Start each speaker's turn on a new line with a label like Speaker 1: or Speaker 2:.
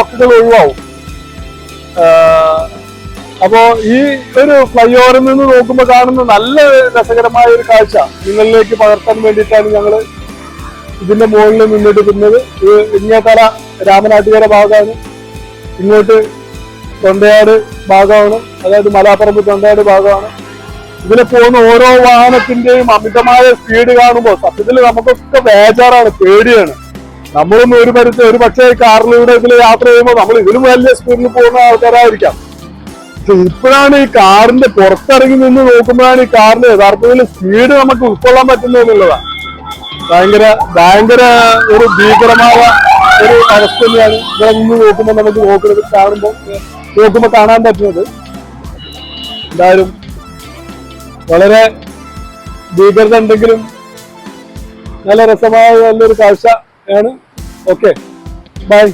Speaker 1: ബ്ലോക്കുകൾ ഒഴിവാവും അപ്പോ ഈ ഒരു ഫ്ലൈ ഓവറിൽ നിന്ന് നോക്കുമ്പോൾ കാണുന്ന നല്ല രസകരമായ ഒരു കാഴ്ച നിങ്ങളിലേക്ക് പകർത്താൻ വേണ്ടിയിട്ടാണ് ഞങ്ങൾ ഇതിന്റെ മുകളിൽ നിന്നിട്ടിരുന്നത് ഇത് ഇങ്ങേത്തല രാമനാട്ടുകര ഭാഗമാണ്. ഇങ്ങോട്ട് തൊണ്ടയാട് ഭാഗമാണ്. അതായത് മലാപ്പറമ്പ് തൊണ്ടയാട് ഭാഗമാണ്. ഇതിനെ പോകുന്ന ഓരോ വാഹനത്തിന്റെയും അമിതമായ സ്പീഡ് കാണുമ്പോൾ സത്യത്തിൽ നമുക്കൊക്കെ ബേജാറാണ് പേടിയാണ്. നമ്മളും ഒരു പരിധി ഒരു പക്ഷേ കാറിലൂടെ ഇതിൽ യാത്ര ചെയ്യുമ്പോൾ നമ്മൾ ഇതിലും വലിയ സ്പീഡിൽ പോകുന്ന ആൾക്കാരായിരിക്കാം. പക്ഷെ ഇപ്പോഴാണ് ഈ കാറിന്റെ പുറത്തിറങ്ങി നിന്ന് നോക്കുമ്പോഴാണ് ഈ കാറിന്റെ യഥാർത്ഥത്തിൽ സ്പീഡ് നമുക്ക് ഉൾക്കൊള്ളാൻ പറ്റുന്നത് എന്നുള്ളതാണ് ഭയങ്കര ഭയങ്കര ഒരു ഭീകരമായ ഒരു അവസ്ഥ തന്നെയാണ് ഇവിടെ നിന്ന് നോക്കുമ്പോൾ നമുക്ക് നോക്കുന്നത് കാണുമ്പോൾ നോക്കുമ്പോൾ കാണാൻ പറ്റുന്നത്. എന്തായാലും വളരെ ഭീകരത ഉണ്ടെങ്കിലും നല്ല രസമായ നല്ലൊരു കാഴ്ച ആണ്. Okay bye